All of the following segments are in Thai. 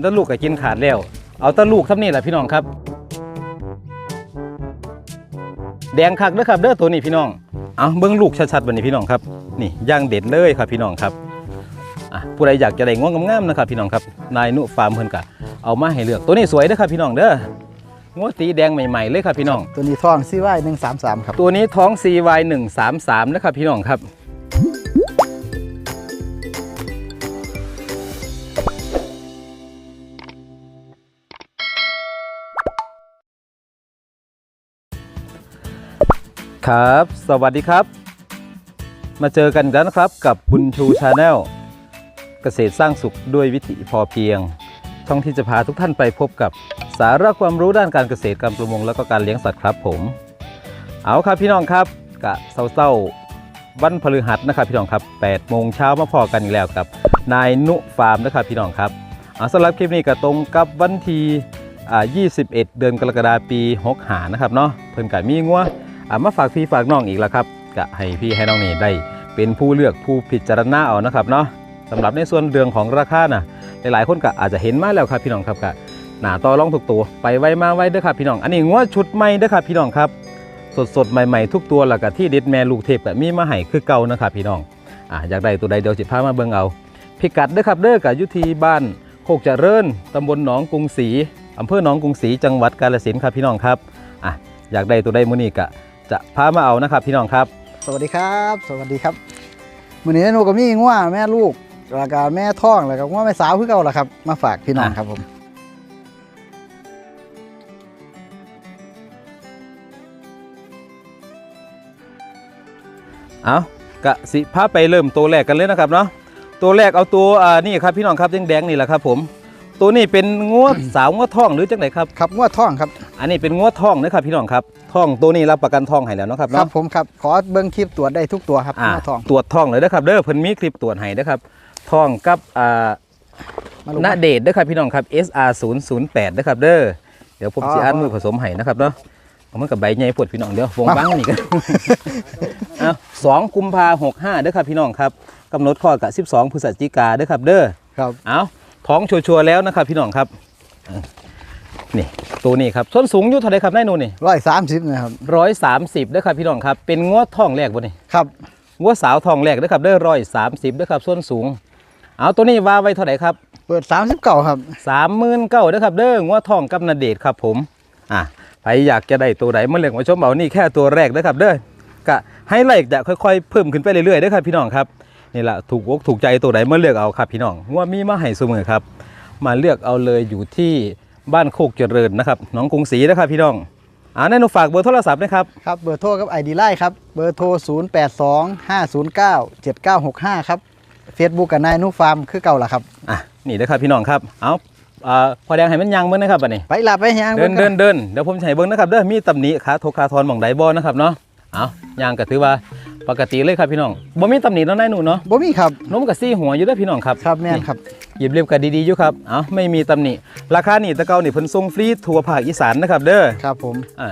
แล้วลูกก็กินขาดแล้ว เอาแตะลูกซ้ำนี่แหละพี่น้องครับ แดงคักเด้อครับเด้อตัวนี้พี่น้อง เอาเบิ้งลูกชัดๆวันนี้พี่น้องครับ นี่ย่างเด็ดเลยครับพี่น้องครับอะผู้ใดอยากจะได้ง่วงงามๆนะครับพี่น้องครับ นายนุฟาร์มเพิ่นกะเอามาให้เลือกตัวนี้สวยเด้อครับพี่น้องเด้องัวตีแดงใหม่ๆเลยครับพี่น้อง ตัวนี้ท่องซีไว้หนึ่งสามสามครับ ตัวนี้ท้อง CY 1 3 3นะครับพี่น้องครับ ครับ สวัสดีครับ มาเจอกันกแล้วนะครับกับบุญชูชาแนลเกษตรสร้างสุขด้วยวิถีพอเพียง ช่องที่จะพาทุกท่านไปพบกับสาระความรู้ด้านการเกษตรการประมงแล้วก็การเลี้ยงสัตว์ครับผม เอาครับพี่น้องครับกะเศร้าๆวันพฤหัสนะครับพี่น้องครับ8โมงเช้ามาพอกันอีกแล้วกับ นายนุฟาร์มนะครับพี่น้องครับเอาสำหรับคลิปนี้ก็ตรงกับวันที่อ่า21 เดือนกรกฎาคมปี 6 หานะครับเนาะเพิ่นกะมีงัว มาฝากพี่ฝากน้องอีกแล้วครับกะให้พี่ให้น้องนี่ได้ เป็นผู้เลือกผู้พิจารณาเอานะครับเนาะสำหรับในส่วนเรื่องของราคาน่ะหลายๆคนก็อาจจะเห็นมาแล้วครับพี่น้องครับกะหนาต่อรองทุกตัวไปไวมาไวเด้อครับพี่น้อง อันนี้งัวชุดใหม่เด้อครับพี่น้องครับสดสดใหม่ๆทุกตัวแล้วก็ที่เด็ดแม่ลูกเทพก็มีมาให้คือเก่านะครับพี่น้องอะอยากได้ตัวใดเดี๋ยวสิพามาเบิ่งเอาพิกัดเด้อครับเด้อกับยุทธีบ้านโคกเจริญตำบลหนองกรุงศรีอำเภอหนองกรุงศรีจังหวัดกาฬสินธุ์ครับพี่น้องครับอะอยากได้ตัวใดมื้อนี้ก็ จะพามาเอานะครับพี่น้องครับ สวัสดีครับ สวัสดีครับมื้อนี้หนูก็มีงัวแม่ลูกแล้วก็แม่ท้องแล้วก็งัวแม่สาวคือเก่าล่ะครับ มาฝากพี่น้องครับผมเอากะสิพาไปเริ่มตัวแรกกันเลยนะครับเนาะตัวแรกเอาตัวอ่านี่ครับพี่น้องครับแดงๆนี่แหละครับผม ตัวนี้เป็นงวสาวงวท้องหรือจังไหนครับ ครับงัวท้องครับ อันนี้เป็นงวท้องนะครับพี่น้องครับท้องตัวนี้รับประกันท้องให้แล้วเนาะครับครัเนาะบผมครับขอเบิ้งคลิปตรวจได้ทุกตัวครับอ่างัวท้องตรวจท้องเลยนะครับเด้อเพิ่นมีคลิปตรวจให้นะครับท้องกับอ่า มาลง ณเดชน์เด้อครับพี่น้องครับ SR 0 0 8เด้อครับเด้อเดี๋ยวผมอ๋อ สิอ่านมือผสมให้นะครับเนาะเอามันกับใบใหญ่ปวดพี่น้องเดี๋ยววงมาบังนี่กัน เอาสองกุมภาหกห้าเด้อครับพี่น้องครับกำหนดข้อกับ 12พฤศจิกาเด้อครับเด้อครับ เอา ท้องชัวร์ๆแล้วนะครับพี่น้องครับเออนี่ตัวนี้ครับส้นสูงอยู่เท่าไหรครับนายหนูนี่ร้อยสามสิบนะครับร้อยสามสิบเด้อครับพี่น้องครับ เป็นงวดท้องแรกบ่นี่ครับงัวสาวทองแรกเด้อครับเด้อร้อยสามสิบเด้อครับส่วนสูง เอาตัวนี้ว่าไว้เท่าไหร่ครับเปิดสามสิบเก่าครับสามหมื่นเก้าเด้อครับเด้องัวทองกับนาเดชน์ครับผมอะใครอยากจะได้ตัวใดมาเลือกมาชมเอานี่แค่ตัวแรกเด้อครับเด้อกะให้ไล่จะค่อยๆ เพิ่มขึ้นไปเรื่อยๆเด้อครับพี่น้องครับ นี่แหละถูกอกถูกใจตัวใดมาเลือกเอาครับพี่น้องงัวมีมาให้เสมอครับ มาเลือกเอาเลยอยู่ที่บ้านโคกเจริญนะครับหนองกรุงศรีนะครับพี่น้องอ่าแน่นอนฝากเบอร์โทรศัพท์นะครับครับเบอร์โทรกับไอดีไลน์ครับเบอร์โทร 0 8 2 5 0 9 7 9 6 5 ครับเฟซบุ๊กกับนายนุฟาร์มคือเก่าล่ะครับอะนี่เด้อครับพี่น้องครับเอาอ่าพอแดงให้มันยังเบิ่งนะครับบัดนี้ไปหลับไปยังเดินเดินเดินเดี๋ยวผมจะให้เบิ้งนะครับเด้อมีตำหนิขาทกขาทอนหม่องใดบ่นะครับเนาะ เอาย่างก็ถือว่าปกติเลยครับพี่น้องบ่มีตำหนิแล้วนายหนูเนาะบ่มีครับนมกับซี่หัวอยู่เด้อพี่น้องครับครับแม่นครับหยิบเรียบกันดีๆอยู่ครับเอาไม่มีตำหนิราคานี่ตะเกานี่เพิ่นส่งฟรีทั่วภาคอีสานนะครับเด้อครับผมอ่า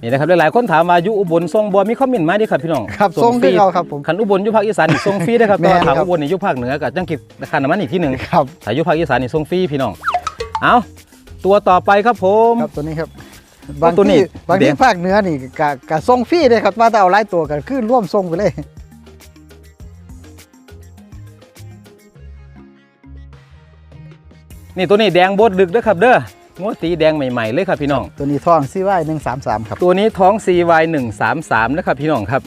นี่นะครับหลายๆคนถามมาอยู่อุบลส่งบ่มีคอมเมนต์มาดิครับพี่น้องครับส่งฟคือเก่าครับผมคันอุบลอยู่ภาคอีสานนี่ส่งฟรีเด้อครับแม่แต่นว่าครัถ้าบอุบลนี่อยู่ภาคเหนือก็จังคิดค่าน้ำมันอีกที่หนึงครับถ้าอยู่ภาคอีสานนี่ส่งฟรีพี่น้องเอาตัวต่อไปครับผมครับตัวนี้ครับโอ้ บางตัวนี้ที่บางเดี๋ที่ยวภาคเหนือนี่กะกะส่งฟรีเลยครับว่าแต่เอาหลายตัวกันขึ้นร่วมส่งไปเลยนี่ตัวนี้แดงโบดดึกเด้อครับเด้องวดสีแดงใหม่ๆเลยครับพี่น้อง ตัวนี้ท่องซีไว้หนึ่งสามสามครับตัวนี้ท้อง CY 1 3 3นะครับพี่น้องครับ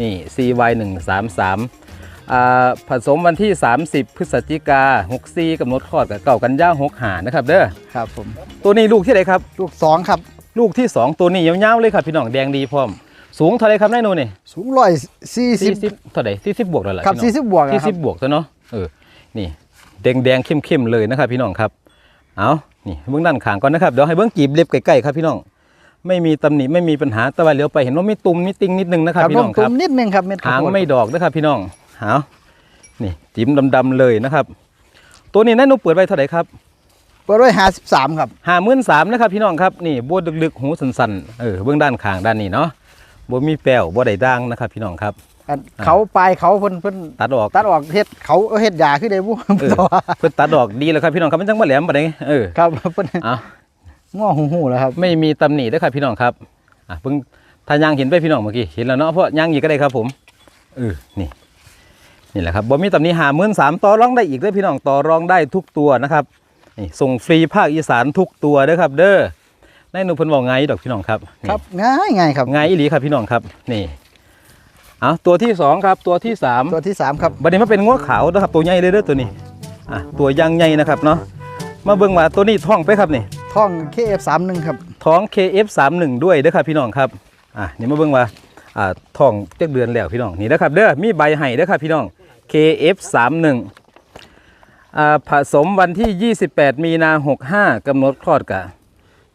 นี่ CY 1 3 3อ่าผสมวันที่ 30 พฤศจิกา64กำหนดคลอดกับเก่ากันย่าง6หานะครับเด้อครับผมตัวนี้ลูกที่ไหนครับ ลูกสองครับ ลูกที่2ตัวนี้ยาวๆเลยครับพี่น้องแดงดีพร้อม สูงเท่าไรครับนายหนูนี่สูงร้อยสี่สิบ40เท่าไหร่40บวกแล้วล่ะครับพี่น้องสี่สิบบวกอะที่คสิรับบบวกซะเนาะเออนี่แดงแดงเข้มเข้มๆเลยนะครับพี่น้องครับเอานี่เบื้องด้านข้างก่อนนะครับเดี๋ยวให้เบื้องกีบเล็บใกล้ๆครับพี่น้องไม่มีตำหนิไม่มีปัญหาแต่ว่าเลี้ยวไปเห็นว่ามีตุ่มมีติงนิดนึงนะครับพี่น้องคตุ่รับมนิดนึงครับเม็ดข้วหางโพดไม่ดอกนะครับพี่น้องเอานี่จิ้มดำๆเลยนะครับ ตัวนี้นั่นหนูเปิดไว้เท่าไหร่ครับ เปิดไว้ห้าสิบสามครับห้าหมื่นสามนะครับพี่น้องครับนี่บวดึกๆหูสันๆเออเบื้องด้านข้างด้านนี้เนาะบวมีแป้วบวใดด่างนะครับ พี่น้องครับอันเขาปลายเขาเพิ่นเพิ่นตัดออกตัดออกเฮ็ดเขาเอาเฮ็ดยาขึ้นได้บุเออเพิ่นตัดออกดีแล้วครับพี่น้องครับมันจังบ่แหลมปานใดเออครับเพิ่นเอาง้อหูหูแล้วครับ ไม่มีตำหนิเด้อครับพี่น้องครับอะเพิ่งถ้ายางเห็นไปพี่น้องเมื่อกี้เห็นแล้วเนาะเพราะยางอีกก็ได้ครับผมเออนี่นี่แหละครับบ่มีตำหนิหามื่นสามต่อรองได้อีกเด้อพี่น้องต่อรองได้ทุกตัวนะครับ นี่ส่งฟรีภาคอีสานทุกตัวเด้อครับ เด้อในหนูเพิ่นบอกไงดอกพี่น้องครับนี่ครับง่ายง่ายครับไงอีหลีครับพี่น้องครับนี่เอาตัวที่สองครับตัวที่สามตัวที่สามครับบัดนี้มาเป็นงัวขาวนะครับตัวใหญ่เลยเด้อตัวนี้อะตัวยางใหญ่นะครับเนาะมาเบิ่งว่าตัวนี้ท้องไปครับนี่ท่อง KF31 ครับท้อง KF31 ด้วยเด้อครับพี่น้องครับอะนี่มาเบิ่งว่าอ่าท้องเจ็ดเดือนแล้วพี่น้องนี่นะครับเด้อมีใบให้เด้อครับพี่น้อง KF31 อ่า ผสมวันที่ 28 มีนา65กำหนดคลอดกะ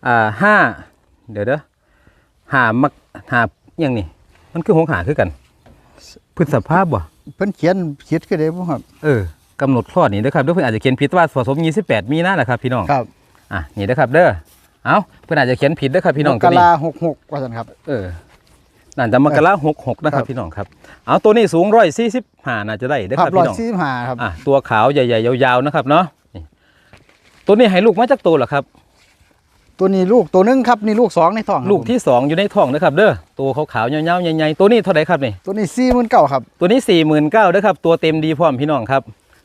อ่า5เดี๋ยวเด้อหามักหาอยังนี่มันคือหงหาคือกันพฤษภาพบ่เพิ่นเขียนเขียนขึ้นได้บ่ครับเออกำหนดคลอดนี่เด้อครับเด้อเพิ่นอาจจะเขียนผิดว่าผสม 28 มีนาแหละครับพี่น้องครับอะนี่เด้อครับเด้อเอาเพิ่นอาจจะเขียนผิดเด้อครับพี่น้องมตัวกนี้รา66ว่าซั่นครับเออ น่าจะมกราหกหกนะครัครับบพี่น้องครับ เอาตัวนี้สูงร้อยสี่สิบห้าน่าจะได้เด้อคครัรับบร้อพี่ยน้องสี่สิบห้าครับอะตัวขาวใหญ่ๆยาวๆนะครับเนาะนี่ตัวนี้ให้ลูกมาจากตัวเหรอครับ ตัวนี้ลูกตัวหนึงครับนี่ลูกสองในท้องครับลูกที่สองอยู่ในท้องนะครับ เด้อตัวขาวๆยาวๆใหญ่ๆตัวนี้เท่าไหร่ครับนี่ตัวนี้49,000ครับ ตัวนี้สี่หมื่นเก้าเด้อครับตัวเต็มดีพร้อมพี่น้องครับ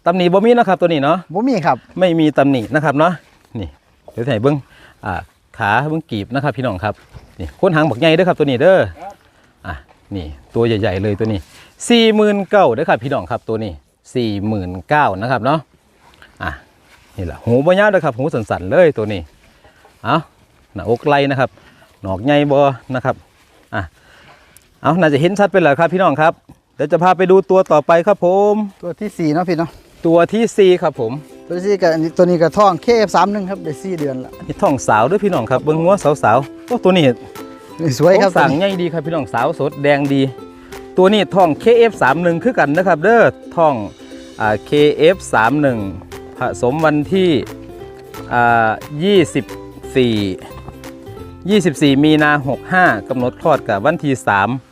ตำหนิบ่มีนะครับตัวนี้เนาะบ่มีครับ ไม่มีตำหนินะครับเนาะนี่เดี๋ยวให้เบิ้งอ่าขาเบิ้งกีบนะครับพี่น้องครับนี่ค้นหางบักใหญ่เด้อครับตัวนี้เด้ออะ นี่ตัวใหญ่ ๆ เลยตัวนี้สี่หมื่นเก้าเด้อครับพี่น้องครับตัวนี้สี่หมื่นเก้านะครับเนาะอะนี่แหละหูบ่ยาวเด้อครับหูสันๆเลยตัวนี้เอาหน้าอกไหลนะครับ หนอกใหญ่บ่นะครับอะเอาน่าจะเห็นชัดไปแล้วครับพี่น้องครับเดี๋ยวจะพาไปดูตัวต่อไปครับผม ตัวที่สี่เนาะพี่เนาะตัวที่สี่ครับผม ตัวที่สี่ก็อันนี้ตัวนี้ก็ท้อง KF31 ครับได้สี่เดือนละนี่ท้องสาวด้วยพี่น้องครับเบิ้งงัวสาวๆโอ้ตัวนี้นี่ สวยครับท้องสั่งตัวนี้ใหญ่ดีครับพี่น้องสาวสดแดงดี ตัวนี้ท้อง KF31 คือกันนะครับ เด้อท้องอ่า KF31 ผสมวันที่อ่า24 24 มีนา 65กำหนดคลอดกับวันที่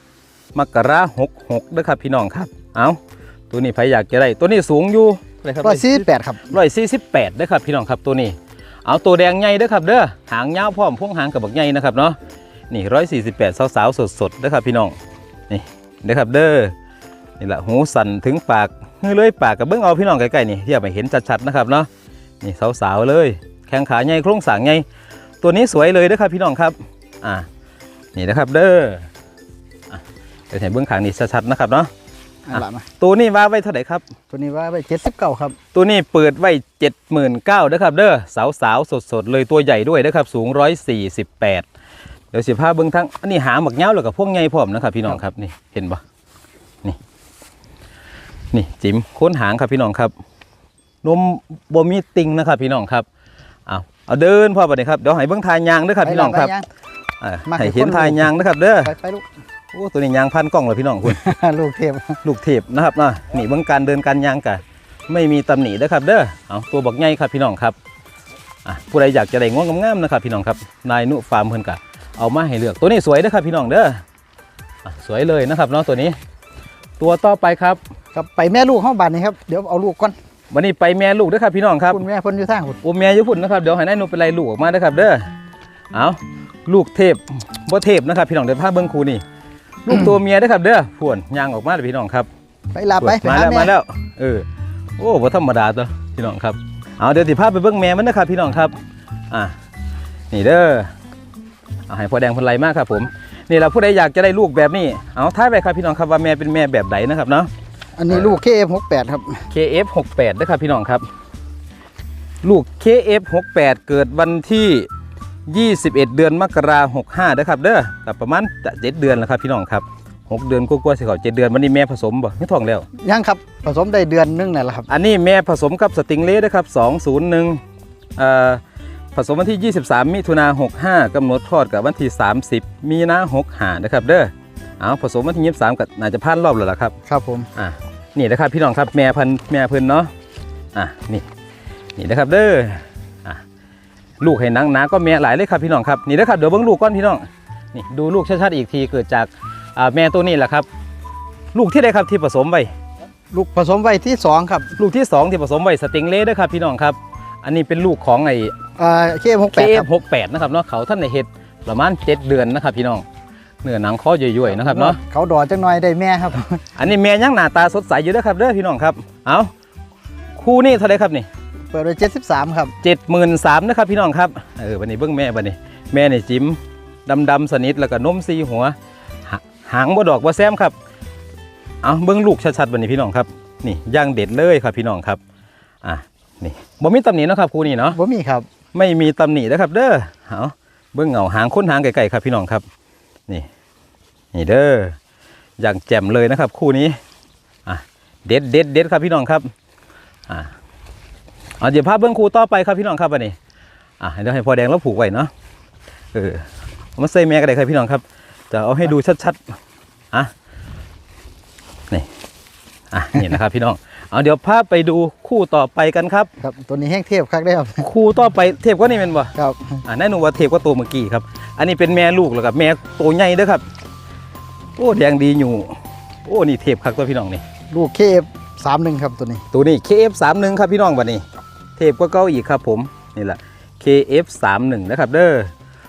3 มกราคม66เด้อครับพี่น้องครับ เอาตัวนี้ใครอยากจะได้ตัวนี้สูงอยู่เท่าไหร่ครับร้อยสี่สิบแปดครับร้อยสี่สิบแปดเด้อครับพี่น้องครับตัวนี้ เอาตัวแดงใหญ่เด้อครับเด้อหางยาวพร้อมพ่วงหางกับบักใหญ่นะครับเนาะ นี่ร้อยสี่สิบแปดสาวๆสดๆเด้อครับพี่น้องนี่เด้อครับเด้อนี่แหละหูสั่นถึงปากเฮ้ยเลยปากกับเบิ้งเอาพี่น้องใกล้ๆนี่เทียบไปเห็นชัดๆนะครับเนาะนี่สาวๆเลย แข้งขาใหญ่โครงสร้างใหญ่ตัวนี้สวยเลยเด้อครับพี่น้องครับอ่านี่นะครับเด้ออะเดี๋ยวให้เบื้องขางนี่ชัดๆนะครับเนาะอะละมาตัวนี้ว่าไว้เท่าไหร่ครับ ตัวนี้ว่าไปเจ็ดสิบเก้าครับ ตัวนี้เปิดไว้เจ็ดหมื่นเก้าเด้อครับเด้อสาวสาวสดสดๆเลยตัวใหญ่ด้วยเด้อครับสูงร้อยสี่สิบแปด เดี๋ยวสิพาเบิ้งทั้งอันนี้หางหมักเง้าวแล้วกับพวกใหญ่พร้อมนะครับพี่น้องครับนี่เห็นปะนี่ นี่จิ๋มโค้นหางครับพี่น้องครับนมบมีติงนะครับพี่น้องครับเอาเอาเดินพ่อไปเลยครับเดี๋ยวให้เบิ้งทายยางเด้อครับพี่น้องครับไปละอ่ามาให้ให้เห็นคนทายยางนะครับเด้อไปไปลูกโอ้ตัวนี้ยางพันกล้องเลยพี่น้องคุณลูกเทพลูกเทพนะครับนะนี่เบื้องการเดินการย่างกันไม่มีตำหนินะครับ เด้อเอาตัวบักใหญ่ครับพี่น้องครับอะผู้ใดอยากจะได้ง่วงงามๆนะครับพี่น้องครับนายนุฟาร์มเพิ่นกะ เอามาให้เลือกตัวนี้สวยนะครับพี่น้องเด้ออะสวยเลยนะครับเนาะตัวนี้ ตัวต่อไปครับครับไปแม่ลูกห้องบ้านนี่ครับเดี๋ยวเอาลูกก่อนวันนี้ไปแม่ลูกเด้อครับพี่น้องครับคุณแม่เพิ่นอยู่ทางคุณโอ้แม่อยุพุ่นนะครับเดี๋ยวให้นายนุเป็นไรลูกออกมาเด้อครับเด้อเอาลูกเทพบ่เทพนะครับพี่น้องเดี๋ยวพาเบิ้งครูนี่ ลูกตัวเมียเด้อครับเด้อพวนย่างออกมาเลยพี่น้องครับ ไปลาไปไปมาหาแล้วแม่มาแล้วเออโอ้บ่ธรรมดาตัวพี่น้องครับเอาเดี๋ยวสิพาไปเบิ่งแม่มันนะครับพี่น้องครับอะนี่เด้อ เอาให้พ่อแดงเพันไรมากครับผมนี่เราผู้ใดอยากจะได้ลูกแบบนี้เอาท้ายไปครับพี่น้องครับว่าแม่เป็นแม่แบบไหนนะครับเนาะอันนี้ลูก KF68 ครับ KF68 นะครับพี่น้องครับ ลูก KF68 เกิดวันที่ 21 เดือนมกราคม65นะครับเด้อกับประมาณจะ7เดือนแล้วครับพี่น้องครับหกเดือนกว่าๆสิเขา7เดือนวันนี้แม่ผสมบ่ไม่ท้องแล้วยังครับผสมได้เดือนนึงนั่นแหละครับ อันนี้แม่ผสมกับสติงเล่นะครับ201เอ่อ ผสมวันที่ 23 มิถุนา65กำหนดคลอดกับวันที่ 30 มีนา65นะครับเด้อเอาผสมวันที่ 23กับน่าจะผ่านรอบแล้วล่ะครับครับผมอะนี่นะครับพี่น้องครับแม่พันธุ์แม่เพิ่นเนาะอะนี่นี่นะครับเด้ออะลูกให้หนังหนาก็แม่หลายเลยครับพี่น้องครับนี่นะครับเดี๋ยวเบิ่งลูกก่อนพี่น้องนี่ดูลูกชัดๆอีกทีเกิดจากอ่าแม่ตัวนี้แหละครับ ลูกที่ใดครับที่ผสมไว้ลูกผสมไว้ที่สองครับ ลูกที่สองที่ผสมไว้สติงเล่ด้วยครับพี่น้องครับ อันนี้เป็นลูกของไอ้เอ่อเคมหกเคแปดเอครับฟหกแปดนะครับเนาะเขาท่านในเห็ดประมาณเจ็ดเดือนนะครับพี่น้องเนื้อหนังข้อย่อยๆนะครับเนาะเขาดอจังหน่อยได้แม่ครับ อันนี้แม่ยังหน้าตาสดใสอยู่เด้อครับเด้อพี่น้องครับเอาคู่นี้เท่าไหรครับนี่เปิดไว้เจ็ดสิบสามครับเจ็ดหมื่นสามนะครับพี่น้องครับเออวันนี้เบิ้งแม่วันนี้ แม่นี่จิ้มดำดำๆสนิทแล้วก็นมซีหัวหาหางบ่ดอกบ่แซมครับเอาเบิ้งลูกชัดๆวันนี้พี่น้องครับ นี่ย่างเด็ดเลยครับพี่น้องครับอะ นี่บ่มีตำหนิเนาะครับคู่นี้เนาะผมมีครับ ไม่มีตำหนินะครับ เด้อเอาเบิ้งเหงาหางค้นหางไก่ๆครับพี่น้องครับ นี่ นี่เด้ออย่างแจ่มเลยนะครับ คู่นี้อะเด็ดเด็ดเด็ดครับพี่น้องครับอะเอาเดี๋ยวภาพเบื้องคู่ต่อไปครับพี่น้องครับอันนี้อะเดี๋ยวให้พอแดงแล้วผูกไว้เนาะเออเอามาใส่แม่กันเลยครับพี่น้องครับ จะเอาให้ดูชัดๆอะนี่อะนี่นะครับพี่น้อง เอาเดี๋ยวภาพไปดูคู่ต่อไปกันครับ ครับตัวนี้แห้งเทพคักได้ครับ คู่ต่อไปเทพกว่านี่เป็นบ่ครับอ่าแน่นอนว่าเทพกว่าตัวเมื่อกี้ครับ อันนี้เป็นแม่ลูกแล้วกับแม่ตัวใหญ่เด้อครับ โอ้แดงดีอยู่ โอ้นี่เทพคักตัวพี่น้องนี่ ลูกเคฟสามหนึ่งครับตัวนี้ ตัวนี้ KF31 ครับพี่น้องบัดนี้ เทพกว่าเก้าอีกครับผมนี่แหละ KF31 นะครับเด้อ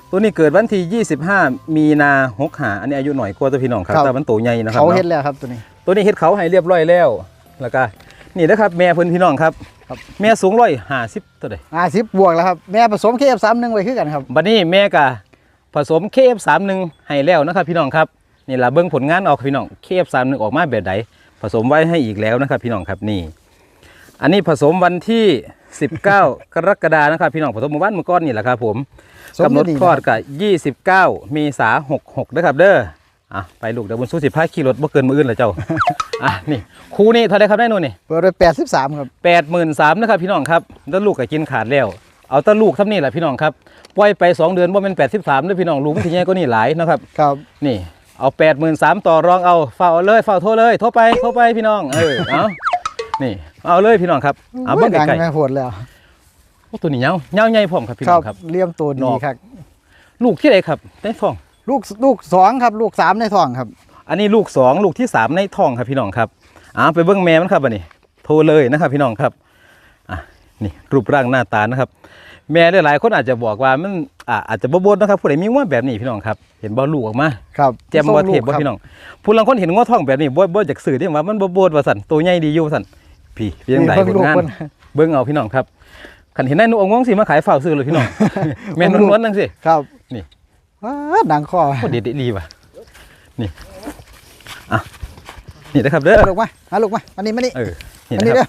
ตัวนี้เกิดวันที่ 25 มีนาหกหาอันนี้อายุหน่อยกว่าตัวพี่น้องครับครับ แต่มันตัวใหญ่นะครับเขาเนาะเฮ็ดแล้วครับตัวนี้ ตัวนี้เฮ็ดเขาให้เรียบร้อยแล้ว แล้วก็ นี่นะครับแม่เพิ่นพี่น้องครับครับ แม่สูงร้อยห้าสิบตัวใดอ่าสิบบวกแล้วครับ แม่ผสมเคฟสามหนึ่งไว้คือกันครับบัดนี้แม่กะผสม KF31 ให้แล้วนะครับพี่น้องครับนี่ล่ะเบิ่งผลงานออกพี่น้อง KF31 ออกมาแบบใดผสมไว้ให้อีกแล้วนะครับ พี่น้องครับนี่ อันนี้ผสมวันที่ 19 กรกฎานะครับ พี่น้องผสมเมื่อวานเมื่อก้อนนี่แหละครับผมสมกำหนดอยู่นี่คลอดนะครับกับ29 เมษา66นะครับเด้อ อะไปลูกเดี๋ยวบุญสู้สิพาขี่รถบ่เกินมืออื่นละเจ้าอะนี่คู่นี้เท่าไหรครับได้นู่นนี่เปิดไว้แปดสิบสามครับแปดหมื่นสามนะครับพี่น้องครับแล้วลูกก็กินขาดแล้วเอาแตะลูกท่านี่แหละพี่น้องครับปล่อยไปสองเดือนว่าเป็นแปดสิบสามด้วยพี่น้องลูกมันทีนี้ก็นี่หลายนะครับครับนี่เอาแปดหมื่นสามต่อรองเอาเฝ้าเอาเลยเฝ้าโทรเลยโทรไปโทรไปพี่น้องเออเอานี่เอาเลยพี่น้องครับเอาเบิ้งโยดังไก่แม่โหดแล้วโอ้ตัวนี้เงาเงาใหญ่พร้อมครับพี่คน้รัอบงครับเลี้ยมตัวนดีอกครับลูกที่ไหนครับในท้อง ลูกลูกสองครับ ลูกสามในท้องครับ อันนี้ลูกสองลูกที่สามในท้องครับพี่น้องครับอ่าไปเบิ้งแม่มันครับอันนี้โทรเลยนะครับ พี่น้องครับอะนี่รูปร่างหน้าตานะครับ แม่หลายๆคนอาจจะบอกว่ามันอ่าอาจจะบ่บดนะครับผู้ใดมีว่าแบบนี้พี่น้องครับเห็นบ่ลูกออกมาครับแจ่มบ่เทพบ่พี่น้องผู้ลางคนเห็นง้อท้องแบบนี้บ่บ่จากสื่อที่ว่ามันบ่บดว่าสั่นตัวใหญ่ดีอยู่สั่นพี่เพียงใดเบิ่งผลลูกงานเพิ่นเบิ่งเอาพี่น้องครับคันเห็นได้หนูเอางวงสิมาขายฝากซื้อเลยพี่น้องแม่นล้วนๆนั่นสิครับนี่ว้า ดังคอโคตรเด็ดดีว่ะนี่อะนี่นะครับเด้อเอาลูกมาเอาลูกมาอันนี้มานี่เออนี่อันนะนี้คเด้รั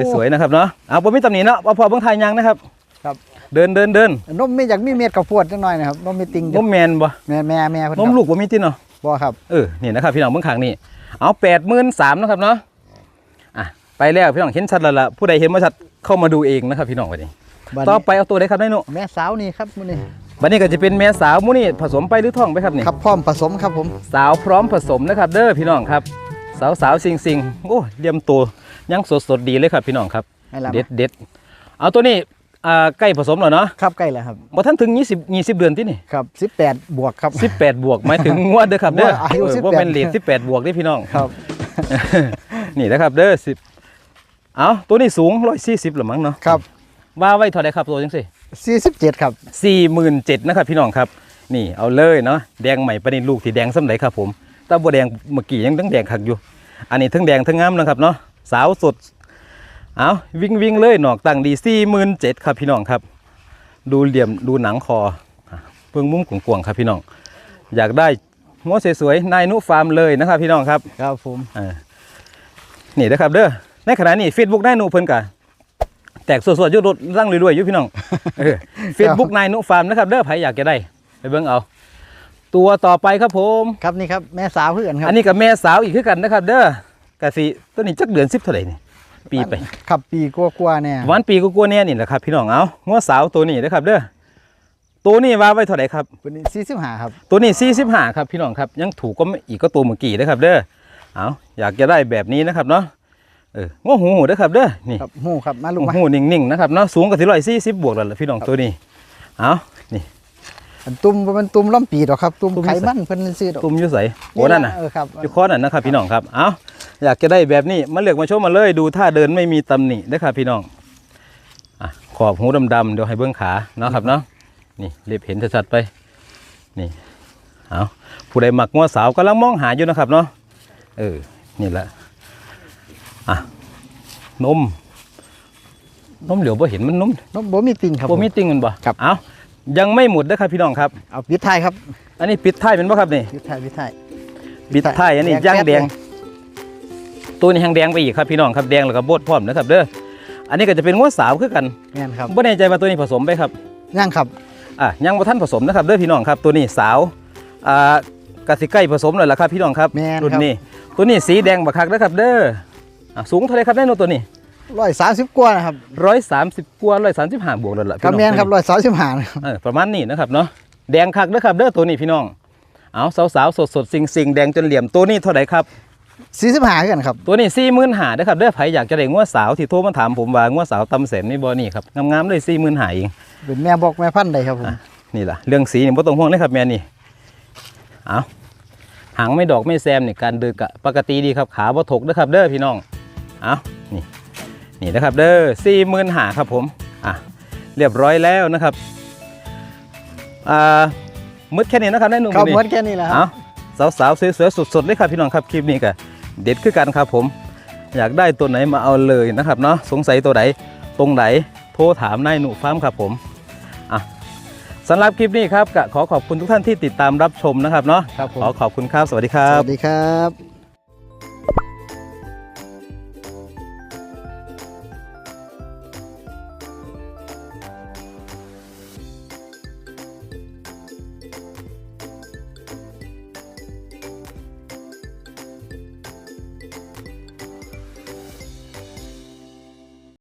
อบสวยๆนะครับเนาะเอาบ่มีตำหนิเนาะเอาพอเบิ่งทายยังนะครับ ครับ เดินเดินเดินนมมีอยากมีเม็ดกับปวดจังหน่อยนะครับนมมีติงนมแมนบ่แม่แม่แม่เพิ่นนมลูกบ่มีติเนาะบ่ครับเออนี่นะครับพี่น้องเบื้องข้างนี่เอาแปดหมื่นสามนะครับเนาะอะไปแล้วพี่น้องเห็นชัดแล้วล่ะผู้ใดเห็นไม่ชัดเข้ามาดูเองนะครับพี่น้องวันนี้บัดต่อนี้ไปเอาตัวใดครับได้หนุแม่สาวนี่ครับมื้อนี้ บัดนี้ก็จะเป็นแม่สาวมูนี่ผสมไปหรือท้องไปครับนี่ครับพร้อมผสมครับผม สาวพร้อมผสมนะครับ เด้อพี่น้องครับ สาวสาวสิงสิงโอ้เลี่ยมตัวยังสดสดๆดีเลยครับพี่น้องครับให้ละเด็ดเด็ดเอาตัวนี้อ่าใกล้ผสมแล้วเนาะครับใกล้แล้วครับบ่ท่านถึง 20 20 เดือนที่นี่ครับ 18 บวกครับ 18 บวกหมายถึงงวดเด้อครับเด้อว่าอายุเออ18ว่าเป็นเลท18 บวกเด้อพี่น้องครับ นี่นะครับเด้อสิบเอาตัวนี้สูงร้อยสี่สิบหรือมั้งเนาะครับว่าไว้เท่าไรครับตัวจังสิ 47ครับสี่หมื่นเจ็ดนะครับพี่น้องครับ นี่เอาเลยเนาะแดงใหม่ประเด็นลูกที่แดงสำไหนครับผมแตาบัวแดงเมื่อกี้ยังทั้งแดงขักอยู่ อันนี้ทั้งแดงทั้งงามนะครับเนาะสาวสดเอาวิ่งวิ่งเลยหนอกตังดีสี่หมื่นเจ็ดครับพี่น้องครับ ดูเหลี่ยมดูหนังคออะเพิ่งมุ้มกวางๆครับพี่น้อง อยากได้งวสวยๆนายนุฟาร์มเลยนะครับพี่น้องครับครับผมเออนี่นะครับเด้อในขณะนี้เฟซบุ๊กนายหนูเพิ่นกะ แตกสวดๆอยุดรถร่างรวยๆอยู่พี่น้องเออเฟซบุ๊กนายหนูฟาร์มนะครับเด้อใครอยากจะได้ ไปเบิ่งเอา ตัวต่อไปครับผมครับนี่ครับแม่สาวเพื่อนครับอันนี้กับแม่สาวอีกคือกันนะครับ เด้อกะสิตัวนี้จักเดือน10เท่าไหร่นี่ปีไปครับปีกว่าๆเนี่ยประมาณปีก็กลัวาๆเนี่ยนี่แหละครับ พี่น้องเอางัวสาวตัวนี้นะครับ เด้อตัวนี้ว่าไว้เท่าไหร่ครับวันนี้45ครับตัวนี้45ครับพี่น้องครับ ยังถูกก็ไม่อีกก็ตัวเมื่อกี้นะครับ เด้อเอาอยากจะได้แบบนี้นะครับเนาะ เออง้อหูหูเด้อครับเด้อนี่ครับหูครับมาลูกโอ้มาโหนิ่งๆนะครับเนาะสูงกับที่ร้อยสี่สิบบวกแล้วล่ะพี่น้องตัวนี้เอานี่อันตุ่มบ่แมันตุ่มล้อมปีดอกครับตุ่มตุ่มไขมันเพิ่นซื้อดอกตุ่มอยู่ใสโอ้นั่นน่ะเออครับอยู่ข้อนั่นนะครับพี่น้องครับเอาอยากจะได้แบบนี้มาเลือกมาชมมาเลยดูท่าเดินไม่มีตำหนินะครับพี่น้องอะขอบหูดำๆเดี๋ยวให้เบื้องขาเนาะครับเนาะนี่เรียบเห็นชัดๆไปนี่เอาผู้ใดหมักงัวสาวกำลังมองหาอยู่นะครับเนาะเออนี่แหละ อะนมนมเหลียวบ่เห็นมันนมนมบ่มีติ่งครับบ่มีติงมันบ่ครับ เอายังไม่หมดนะครับพี่น้องครับ เอาปิดท้ายครับอันนี้ปิดท้ายเป็นบ่ครับนี่ ปิดท้ายปิดท้ายปิดท้ายอันนี้แดงย่างแป๊ดแดงเลยตัวนี้แห้งแดงไปอีกครับพี่น้องครับแดงแล้วก็บดพร้อมนะครับเด้ออันนี้ก็จะเป็นงัวสาวคือกันแม่นครับบ่แน่ใจว่าตัวนี้ผสมไปครับย่างครับอะยังบ่ทันผสมนะครับเด้อพี่น้องครับตัวนี้สาวอ่ากสิใกล้ผสมแล้วล่ะครับพี่น้องครับแม่นรุ่นครับนี้ตัวนี้สีแดงบักคักนะครับเด้อ อะสูงเท่าไหรครับแน่นอนตัวนี้ร้อยสามสิบกว่านะครับ130กว่า135บวกแล้วล่ะครับพี่น้องแม่นครับร้อยสามสิบห้านะครับเออประมาณนี้นะครับเนาะแดงคักเด้อครับเด้อตัวนี้พี่น้องเอาสาวๆสดๆสิงๆแดงจนเหลี่ยมตัวนี้เท่าไหร่ครับสี่สิบห้ากันครับตัวนี้สี่หมื่นหาเด้อครับเด้อไผอยากจะได้งัวสาวที่โทรมาถามผมว่างัวสาวตำแสนนี่บ่นี่ครับงามๆเลยสี่หมื่นหาเองเป็นแม่บอกแม่พันธุ์ใดครับผมอะนี่ล่ะเรื่องสีนี่บ่ต้องห่วงเลยครับแม่นี่เอาหางไม่ดอกไม่แซมนี่การเดินกะปกติดีครับขาบ่ถกเด้อครับเด้อพี่น้อง เอานี่นี่นะครับเด้อสี่หมื่นหาครับผมอะเรียบร้อยแล้วนะครับอ่ามืดแค่นี้นะครับได้หนุ่มครับมื้อหมนี้ดแค่นี้แหละคเอารับสาวๆสวยๆสดๆเลยครับพี่น้องครับคลิปนี้ก็เด็ดคือกันครับผม อยากได้ตัวไหนมาเอาเลยนะครับเนาะสงสัยตัวไหนตรงไหนโทรถามนายหนุฟาร์มครับผมอะสำหรับคลิปนี้ครับก็ขอขอบคุณทุกท่านที่ติดตามรับชมนะครับเนาะครับผมขอขอบคุณครับ สวัสดีคสรับวัสดีครับ